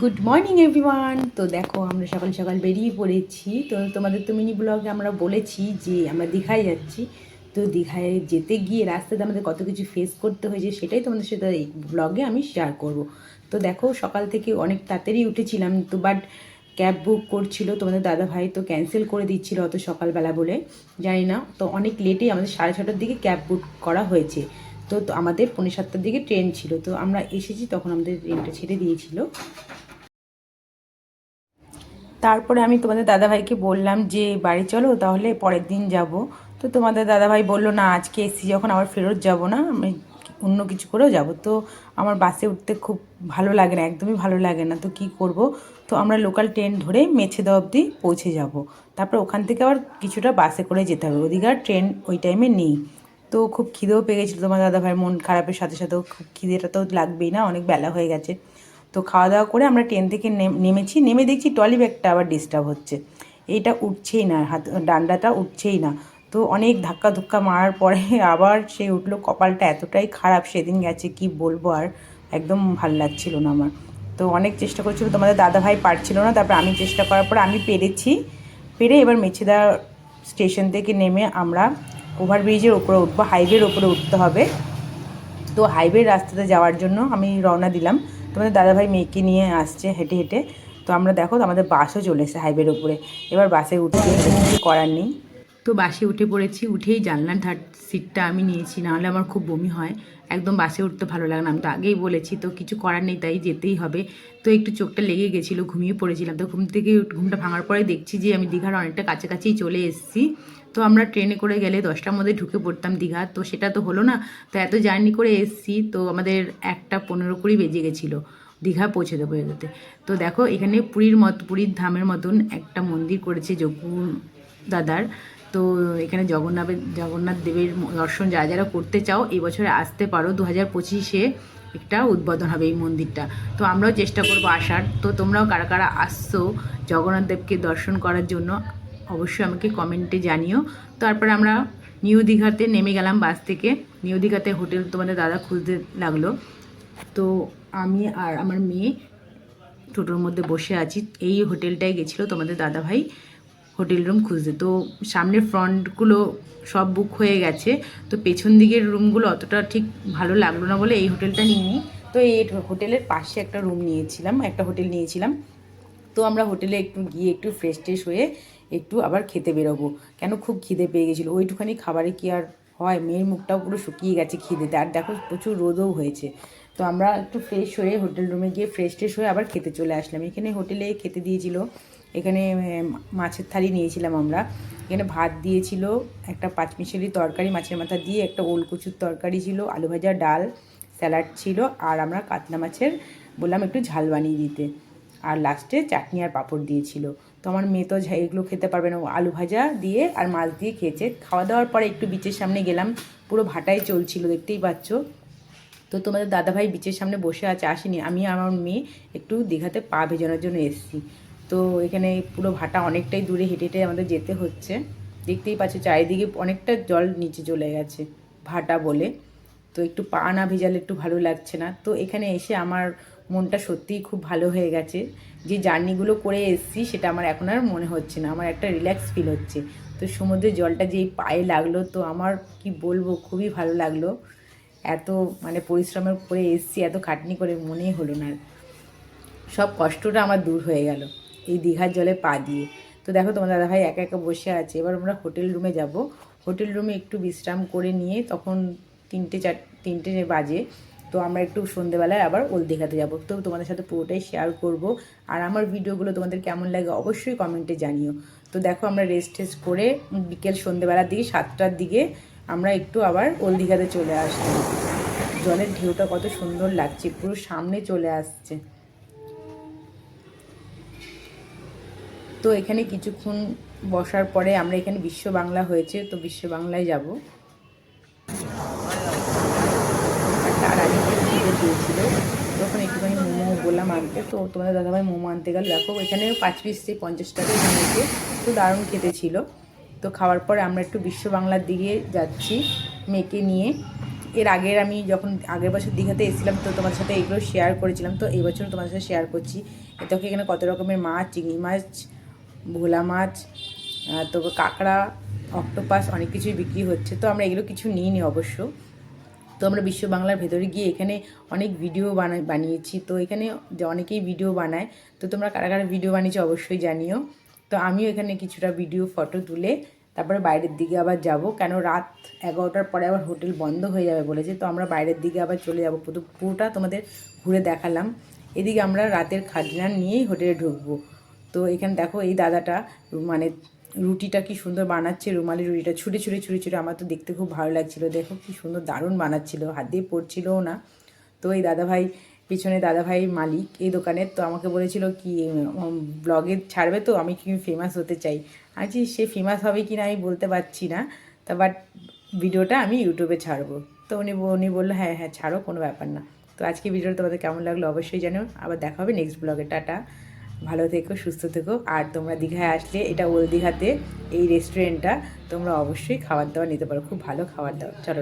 Good morning everyone তো দেখো, আমরা সকাল সকাল বেরিয়ে পড়েছি। তো তোমাদের তো মিনি ব্লগে আমরা বলেছি যে আমরা দীঘায় যাচ্ছি। তো দীঘায় যেতে গিয়ে রাস্তাতে আমাদের কত কিছু ফেস করতে হয়েছে সেটাই তোমাদের সাথে এই ব্লগে আমি শেয়ার করব। তো দেখো, সকাল থেকে অনেক তাড়াতাড়ি উঠেছিলাম, তো বাট ক্যাব বুক করছিল তোমাদের দাদা ভাই, তো ক্যান্সেল করে দিচ্ছিল অত সকালবেলা বলে। জানি না, তো অনেক লেটেই আমাদের সাড়ে ছটার দিকে ক্যাব বুক করা হয়েছে। তো আমাদের পৌনে সাতটার দিকে ট্রেন ছিল। তো আমরা এসেছি তখন আমাদের ট্রেনটা ছেড়ে দিয়েছিল। তারপরে আমি তোমাদের দাদাভাইকে বললাম যে, বাড়ি চলো, তাহলে পরের দিন যাব। তো তোমাদের দাদাভাই বলল, না, আজকে এসি যখন আবার ফেরত যাব না, আমি অন্য কিছু করেও যাব। তো আমার বাসে উঠতে খুব ভালো লাগে না, একদমই ভালো লাগে না। তো কি করব? তো আমরা লোকাল ট্রেন ধরে মেছেদা অবধি পৌঁছে যাব। তারপর ওখান থেকে আবার কিছুটা বাসে করে যেতে হবে। ওদিকে আর ট্রেন ওই টাইমে নেই। তো খুব খিদেও পেয়ে গেছিল তোমার দাদাভাইয়ের মন খারাপের সাথে সাথেও খুব খিদেটা তো লাগবেই না, অনেক বেলা হয়ে গেছে। তো খাওয়া দাওয়া করে আমরা ট্রেন থেকে নেম- নেমেছি, নেমে দেখছি ট্রলি ব্যাগটা আবার ডিস্টার্ব হচ্ছে। এটা উঠছেই না, হাত, ডান্ডাটা উঠছেই না। তো অনেক ধাক্কা ধুক্কা মারার পরে আবার সে উঠল, কপালটা এতটাই খারাপ সেদিন গেছে, কি বলব আর, একদম ভালো লাগছিল না আমার। তো অনেক চেষ্টা করছিল, তোমাদের দাদা ভাই পারছিল না, তারপর আমি চেষ্টা করার পর আমি পেরেছি। পেরে এবার মেছেদা স্টেশন থেকে নেমে আমরা ওভারব্রিজের উপরে উঠবো, হাইওয়ের উপরে উঠতে হবে। তো হাইওয়ের রাস্তাতে যাওয়ার জন্য আমি রওনা দিলাম। তোমাদের দাদাভাই মেয়েকে নিয়ে আসছে হেঁটে হেঁটে। তো আমরা দেখো, আমাদের বাসও চলে এসেছে হাইওয়ের উপরে। এবার বাসে উঠতে কিছু করার নেই। তো বাসে উঠে পড়েছি, উঠেই জানলার ধার সিটটা আমি নিয়েছি, নাহলে আমার খুব বমি হয়। একদম বাসে উঠতে ভালো লাগে না। আমি তো আগেই বলেছি, তো কিছু করার নেই, তাই যেতেই হবে। তো একটু চোখটা লেগে গেছিল, ঘুমিয়ে পড়েছিলাম। তো ঘুম থেকে ঘুমটা ভাঙার পরে দেখছি যে আমি দীঘার অনেকটা কাছাকাছিই চলে এসেছি। তো আমরা ট্রেনে করে গেলে দশটার মধ্যে ঢুকে পড়তাম দীঘা। তো সেটা তো হলো না। তো এত জার্নি করে এসেছি, তো আমাদের একটা পনেরো কুড়ি বেজে গেছিল দীঘা পৌঁছে দেবো এগোতে তো দেখো, এখানে পুরীর মত, পুরীর ধামের মতন একটা মন্দির করেছে যোগ্য দাদার। তো এখানে জগন্নাথের, জগন্নাথ দেবের দর্শন যারা যারা করতে চাও, এই বছরে আসতে পারো। দু হাজার পঁচিশে একটা উদ্বোধন হবে এই মন্দিরটা। তো আমরাও চেষ্টা করব আসার। তো তোমরাও কারা কারা আসছো জগন্নাথ দেবকে দর্শন করার জন্য, অবশ্যই আমাকে কমেন্টে জানিও। তারপরে আমরা নিউ দীঘাতে নেমে গেলাম বাস থেকে। নিউ দীঘাতে হোটেল তোমাদের দাদা খুঁজতে লাগল। তো আমি আর আমার মেয়ে টোটোর মধ্যে বসে আছি। এই হোটেলটায় গেছিল তোমাদের দাদা ভাই হোটেল রুম খুঁজতে তো সামনের ফ্রন্টগুলো সব বুক হয়ে গেছে। তো পেছন দিকের রুমগুলো অতটা ঠিক ভালো লাগল না বলে এই হোটেলটা নিইনি। তো এই হোটেলের পাশে একটা রুম নিয়েছিলাম, একটা হোটেল নিয়েছিলাম। তো আমরা হোটেলে একটু গিয়ে একটু ফ্রেশ ট্রেশ হয়ে একটু আবার খেতে বেরোবো। কেন খুব খিদে পেয়ে গেছিল। ওইটুখানি খাবারে কি আর হয়? মেয়ের মুখটাও পুরো শুকিয়ে গেছে খিদেতে। আর দেখো প্রচুর রোদও হয়েছে। তো আমরা একটু ফ্রেশ হয়ে হোটেল রুমে গিয়ে ফ্রেশ ট্রেশ হয়ে আবার খেতে চলে আসলাম। এখানে হোটেলে খেতে দিয়েছিল এখানে মাছের থালি নিয়েছিলাম আমরা। এখানে ভাত দিয়েছিল, একটা পাঁচমিশালি তরকারি, মাছের মাথা দিয়ে একটা ওলকুচুর তরকারি ছিল, আলু ভাজা, ডাল, স্যালাড ছিল, আর আমরা কাতলা মাছের বললাম একটু ঝাল বানিয়ে দিতে। আর লাস্টে চাটনি আর পাঁপড় দিয়েছিল। তো আমার মেয়ে তো এগুলো খেতে পারবে না। আলু ভাজা দিয়ে আর মাছ দিয়ে খেয়েছে। খাওয়া দাওয়ার পরে একটু বিচের সামনে গেলাম। পুরো ভাটাই চলছিল, দেখতেই পাচ্ছ। তো তোমাদের দাদাভাই বিচের সামনে বসে আছে, আসেনি। আমি আমার মেয়ে একটু দীঘাতে পা ভেজানোর জন্য এসেছি। তো এখানে পুরো ভাটা অনেকটাই দূরে হেঁটে হেঁটে আমাদের যেতে হচ্ছে। দেখতেই পাচ্ছ চারিদিকে অনেকটা জল নিচে চলে গেছে, ভাটা বলে। তো একটু পা না ভেজালে একটু ভালো লাগছে না। তো এখানে এসে আমার মনটা সত্যিই খুব ভালো হয়ে গেছে। যে জার্নিগুলো করে এসেছি সেটা আমার এখন আর মনে হচ্ছে না। আমার একটা রিল্যাক্স ফিল হচ্ছে। তো সমুদ্রের জলটা যেই পায়ে লাগল, তো আমার কি বলব, খুবই ভালো লাগল। এত মানে পরিশ্রমের করে এসছি, এত খাটনি করে মনেই হলো না। সব কষ্টটা আমার দূর হয়ে গেল। এই দীঘার জলে পা দিয়ে। তো দেখো তোমার দাদাভাই একা একা বসে আছে। এবার আমরা হোটেল রুমে যাব। হোটেল রুমে একটু বিশ্রাম করে নিয়ে তখন তিনটে চার, তিনটে বাজে। তো আমরা একটু সন্ধেবেলায় আবার ওল দীঘাতে যাব। তো তোমাদের সাথে পুরোটাই শেয়ার করব। আর আমার ভিডিওগুলো তোমাদের কেমন লাগে অবশ্যই কমেন্টে জানিও। তো দেখো আমরা রেস্ট টেস্ট করে বিকেল সন্ধেবেলার দিকে সাতটার দিকে আমরা একটু আবার ওল দীঘাতে চলে আসলাম। জলের ঢেউটা কত সুন্দর লাগছে। পুরো সামনে চলে আসছে। তো এখানে কিছুক্ষণ বসার পরে আমরা এখানে বিশ্ব বাংলা হয়েছে, তো বিশ্ব বাংলায় যাব। তার আগে খিদে তখন একটুখানি মোমো বললাম আনতে, তো তোমাদের দাদাভাই মোমো আনতে গেল। দেখো, এখানে পাঁচ পিস সেই পঞ্চাশ টাকা নিয়েছে তো দারুণ খেতে ছিল। তো খাওয়ার পরে আমরা একটু বিশ্ব বাংলার দিকে যাচ্ছি, মেয়েকে নিয়ে। এর আগের আমি যখন আগের বছর দীঘাতে এসেছিলাম, তো তোমার সাথে এগুলো শেয়ার করেছিলাম, তো এই তোমার সাথে শেয়ার করছি। দেখো এখানে কত রকমের মাছ, চিংড়ি মাছ ভোলা মাছ তো কাঁকড়া, অক্টোপাস অনেক কিছুই বিক্রি হচ্ছে। তো আমরা এগুলো কিছু নিইনি অবশ্য। তো আমরা বিশ্ব বাংলার ভেতরে গিয়ে এখানে অনেক ভিডিও বানাই বানিয়েছি। তো এখানে যে অনেকেই ভিডিও বানায়, তো তোমরা কারা কারা ভিডিও বানিয়েছো অবশ্যই জানিও। তো আমিও এখানে কিছুটা ভিডিও ফটো তুলে তারপরে বাইরের দিকে আবার যাব। কেন রাত এগারোটার পরে আবার হোটেল বন্ধ হয়ে যাবে বলেছে। তো আমরা বাইরের দিকে আবার চলে যাব। পুরো, পুরোটা তোমাদের ঘুরে দেখালাম। এদিকে আমরা রাতের খাজনা নিয়েই হোটেলে ঢুকবো। তো এখানে দেখো এই দাদাটা মানে রুটিটা কি সুন্দর বানাচ্ছে রুমালি রুটিটা ছুটে ছুটে ছুটে ছুটে আমার তো দেখতে খুব ভালো লাগছিল। দেখো কি সুন্দর দারুণ বানাচ্ছিল, হাত দিয়ে পড়ছিলও না। তো এই দাদাভাই, পিছনে দাদাভাই মালিক এই দোকানের, তো আমাকে বলেছিল কি ব্লগে ছাড়বে তো, আমি কি ফেমাস হতে চাই। আজ সে ফেমাস হবে কি না আমি বলতে পারছি না, তা বাট ভিডিওটা আমি ইউটিউবে ছাড়বো। তো উনি উনি বলল হ্যাঁ হ্যাঁ ছাড়ো, কোনো ব্যাপার না। তো আজকে ভিডিওটা তোমাদের কেমন লাগল অবশ্যই জানো আবার দেখা হবে নেক্সট ব্লগে টাটা। ভালো থেকো, সুস্থ থেকো। আর তোমরা দীঘায় আসলে এটা ওল দীঘাতে এই রেস্টুরেন্টটা তোমরা অবশ্যই খাবার দাবার নিতে পারো। খুব ভালো খাবার দাবার। চলো।